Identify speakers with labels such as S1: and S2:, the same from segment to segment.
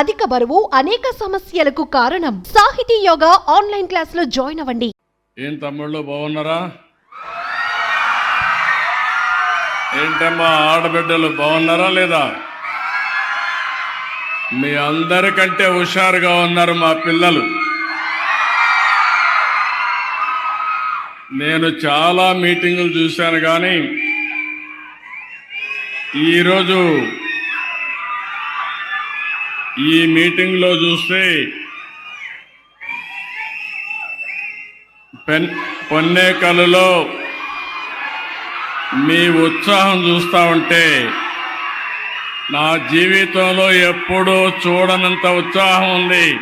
S1: అధిక బరువు అనేక సమస్యలకు కారణం. సాహితీ యోగా ఆన్లైన్ క్లాసులో జాయిన్ అవ్వండి.
S2: ఏం తమ్ముళ్ళు బాగున్నారా? ఏంటమ్మా ఆడబిడ్డలు బాగున్నారా లేదా? మీ అందరికంటే హుషారుగా ఉన్నారు మా పిల్లలు. నేను చాలా మీటింగులు చూశాను కానీ ఈరోజు ఈ మీటింగ్లో చూస్తే పెన్ పొన్నేకల్లో మీ ఉత్సాహం చూస్తా ఉంటే నా జీవితంలో ఎప్పుడూ చూడనంత ఉత్సాహం ఉంది.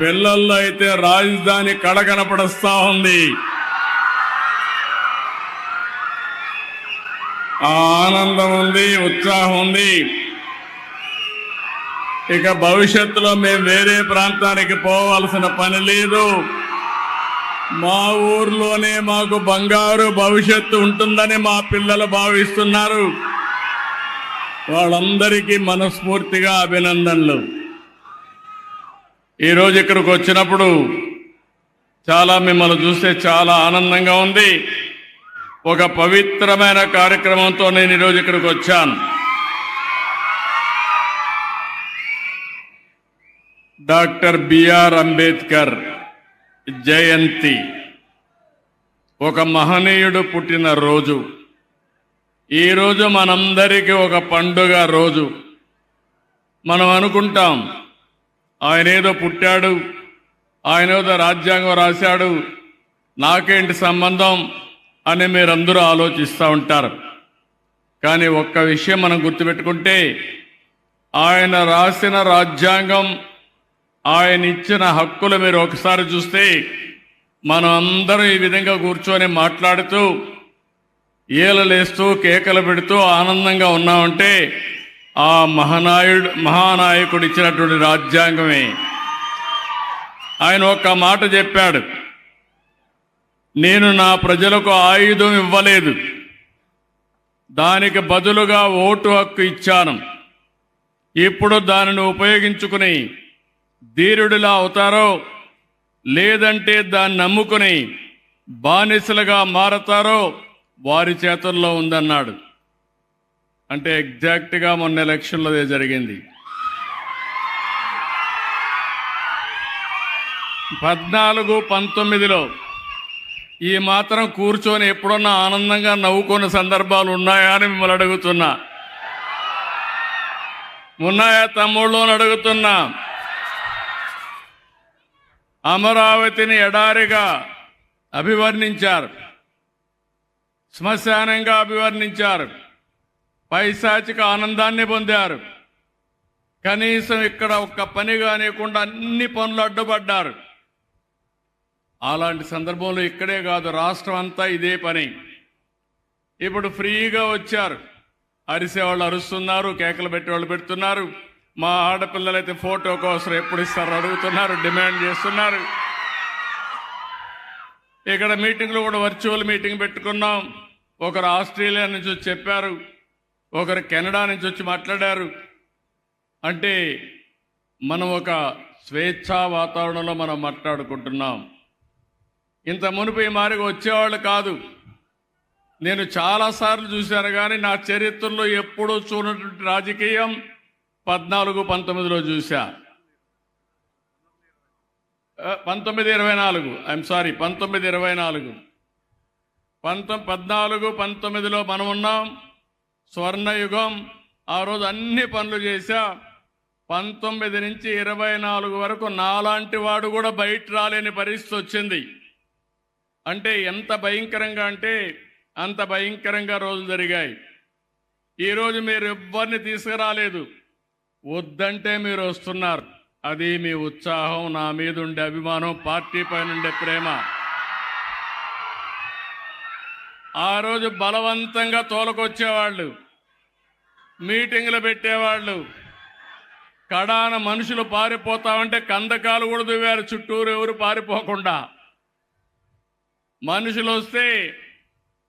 S2: పిల్లల్లో అయితే రాజధాని కళ ఉంది. ఆనందం ఉంది ఉత్సాహం ఉంది ఇక భవిష్యత్తులో మేము వేరే ప్రాంతానికి పోవాల్సిన పని లేదు. మా ఊర్లోనే మాకు బంగారు భవిష్యత్తు ఉంటుందని మా పిల్లలు భావిస్తున్నారు. వాళ్ళందరికీ మనస్ఫూర్తిగా అభినందనలు. ఈరోజు ఇక్కడికి వచ్చినప్పుడు చాలా మిమ్మల్ని చూస్తే చాలా ఆనందంగా ఉంది. ఒక పవిత్రమైన కార్యక్రమంతో నేను ఈరోజు ఇక్కడికి వచ్చాను. Doctor BR Ambedkar Jayanti. ఒక మహనీయుడు పుట్టిన రోజు ఈరోజు మనందరికీ ఒక పండుగ రోజు. మనం అనుకుంటాం ఆయన ఏదో పుట్టాడు ఆయన ఏదో రాజ్యాంగం రాశాడు నాకేంటి సంబంధం? అని మీరందరూ ఆలోచిస్తూ ఉంటారు. కానీ ఒక్క విషయం మనం గుర్తుపెట్టుకుంటే ఆయన రాసిన రాజ్యాంగం ఆయన ఇచ్చిన హక్కులు మీరు ఒకసారి చూస్తే మనం అందరం ఈ విధంగా కూర్చొని మాట్లాడుతూ ఈలలేస్తూ కేకలు పెడుతూ ఆనందంగా ఉన్నామంటే ఆ మహానాయుడు మహానాయకుడు ఇచ్చినటువంటి రాజ్యాంగమే. ఆయన ఒక్క మాట చెప్పాడు. నేను నా ప్రజలకు ఆయుధం ఇవ్వలేదు. దానికి బదులుగా ఓటు హక్కు ఇచ్చాను. ఇప్పుడు దానిని ఉపయోగించుకుని ధీరుడిలా అవుతారో లేదంటే దాన్ని నమ్ముకుని బానిసలుగా మారతారో వారి చేతుల్లో ఉందన్నాడు. అంటే ఎగ్జాక్ట్గా మొన్న ఎలక్షన్లో అదే జరిగింది. పద్నాలుగు పంతొమ్మిదిలో ఈ మాత్రం కూర్చొని ఎప్పుడన్నా ఆనందంగా నవ్వుకున్న సందర్భాలు ఉన్నాయా అని మిమ్మల్ని అడుగుతున్నా. ఉన్నాయా తమ్ముళ్ళు అని అడుగుతున్నా. అమరావతిని ఎడారిగా అభివర్ణించారు. శ్మశానంగా అభివర్ణించారు. పైశాచిక ఆనందాన్ని పొందారు. కనీసం ఇక్కడ ఒక్క పని కానివ్వకుండా అన్ని పనులు అడ్డుపడ్డారు. అలాంటి సందర్భంలో ఇక్కడే కాదు రాష్ట్రం అంతా ఇదే పని. ఇప్పుడు ఫ్రీగా వచ్చారు. అరిసేవాళ్ళు అరుస్తున్నారు కేకలు పెట్టేవాళ్ళు పెడుతున్నారు. మా ఆడపిల్లలైతే ఫోటో కోసం ఎప్పుడు ఇస్తారు అడుగుతున్నారు డిమాండ్ చేస్తున్నారు. ఇక్కడ మీటింగ్లో కూడా వర్చువల్ మీటింగ్ పెట్టుకున్నాం. ఒకరు ఆస్ట్రేలియా నుంచి వచ్చి చెప్పారు. ఒకరు కెనడా నుంచి వచ్చి మాట్లాడారు. అంటే మనం ఒక స్వేచ్ఛా వాతావరణంలో మనం మాట్లాడుకుంటున్నాం. ఇంత మునుపు ఈ మారిగా వచ్చేవాళ్ళు కాదు. నేను చాలాసార్లు చూశాను కానీ నా చరిత్రలో ఎప్పుడూ చూడటువంటి రాజకీయం పద్నాలుగు పంతొమ్మిదిలో చూశా. పంతొమ్మిది ఇరవై నాలుగు. ఐఎమ్ సారీ పంతొమ్మిది ఇరవై నాలుగు. పంతొమ్ పద్నాలుగు పంతొమ్మిదిలో మనం ఉన్నాం. స్వర్ణయుగం ఆ రోజు అన్ని పనులు చేశా. పంతొమ్మిది నుంచి ఇరవై నాలుగు వరకు నాలాంటి వాడు కూడా బయట రాలేని పరిస్థితి వచ్చింది. అంటే ఎంత భయంకరంగా అంటే అంత భయంకరంగా రోజులు జరిగాయి. ఈరోజు మీరు ఎవ్వరిని తీసుకురాలేదు. వద్దంటే మీరు వస్తున్నారు. అది మీ ఉత్సాహం నా మీద ఉండే అభిమానం పార్టీ పైన ఉండే ప్రేమ. ఆ రోజు బలవంతంగా తోలకొచ్చేవాళ్ళు మీటింగ్లు పెట్టేవాళ్ళు. కడాన మనుషులు పారిపోతామంటే కందకాలు కూడా దువ్వారు చుట్టూరు ఎవరు పారిపోకుండా. మనుషులు వస్తే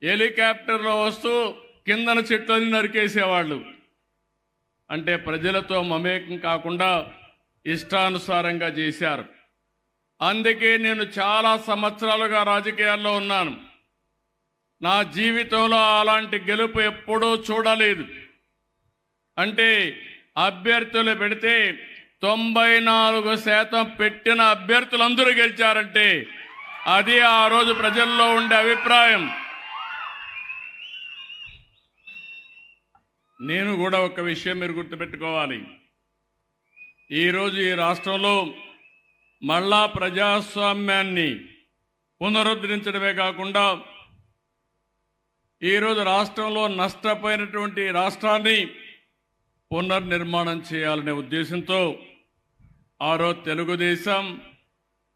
S2: హెలికాప్టర్లో వస్తూ కిందన చెట్లని నరికేసేవాళ్ళు. అంటే ప్రజలతో మమేకం కాకుండా ఇష్టానుసారంగా చేశారు. అందుకే నేను చాలా సంవత్సరాలుగా రాజకీయాల్లో ఉన్నాను. నా జీవితంలో అలాంటి గెలుపు ఎప్పుడూ చూడలేదు. అంటే అభ్యర్థులు పెడితే తొంభై నాలుగు శాతం పెట్టిన అభ్యర్థులు అందరూ గెలిచారంటే అది ఆ రోజు ప్రజల్లో ఉండే అభిప్రాయం. నేను కూడా ఒక విషయం మీరు గుర్తుపెట్టుకోవాలి. ఈరోజు ఈ రాష్ట్రంలో మళ్ళా ప్రజాస్వామ్యాన్ని పునరుద్ధరించడమే కాకుండా ఈరోజు రాష్ట్రంలో నష్టపోయినటువంటి రాష్ట్రాన్ని పునర్నిర్మాణం చేయాలనే ఉద్దేశంతో ఆ రోజు తెలుగుదేశం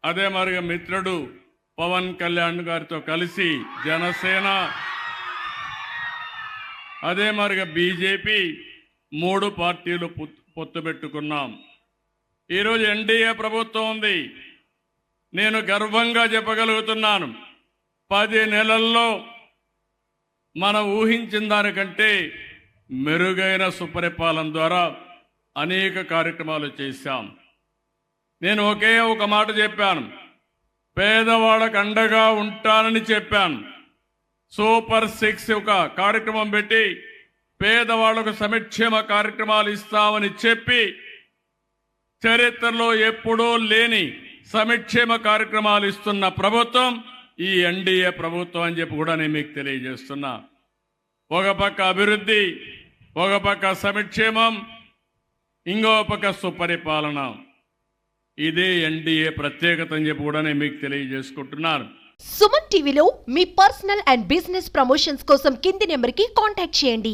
S2: అదే మరిగా మిత్రుడు పవన్ కళ్యాణ్ గారితో కలిసి జనసేన అదే మరిగా బీజేపీ మూడు పార్టీలు పొత్తు- పొత్తు పెట్టుకున్నాం. ఈరోజు ఎన్డీఏ ప్రభుత్వం ఉంది. నేను గర్వంగా చెప్పగలుగుతున్నాను. పది నెలల్లో మనం ఊహించిన దానికంటే మెరుగైన సుపరిపాలన ద్వారా అనేక కార్యక్రమాలు చేశాం. నేను ఒకే ఒక మాట చెప్పాను. పేదవాళ్ళకు అండగా ఉంటానని చెప్పాను. సూపర్ సిక్స్ ఒక కార్యక్రమం పెట్టి పేదవాళ్ళకు సమక్షేమ కార్యక్రమాలు ఇస్తామని చెప్పి చరిత్రలో ఎప్పుడూ లేని సమక్షేమ కార్యక్రమాలు ఇస్తున్న ప్రభుత్వం ఈ ఎన్డీఏ ప్రభుత్వం అని చెప్పి కూడా నేను మీకు తెలియజేస్తున్నా. ఒక పక్క అభివృద్ధి ఒక పక్క సంక్షేమం ఇంకో పక్క సుపరిపాలన. ఇదే ఎన్డీఏ ప్రత్యేకత అని చెప్పి కూడా నేను మీకు తెలియజేసుకుంటున్నాను.
S1: సుమన్ టీవీలో మీ పర్సనల్ అండ్ బిజినెస్ ప్రమోషన్స్ కోసం కింది నెంబర్కి కాంటాక్ట్ చేయండి.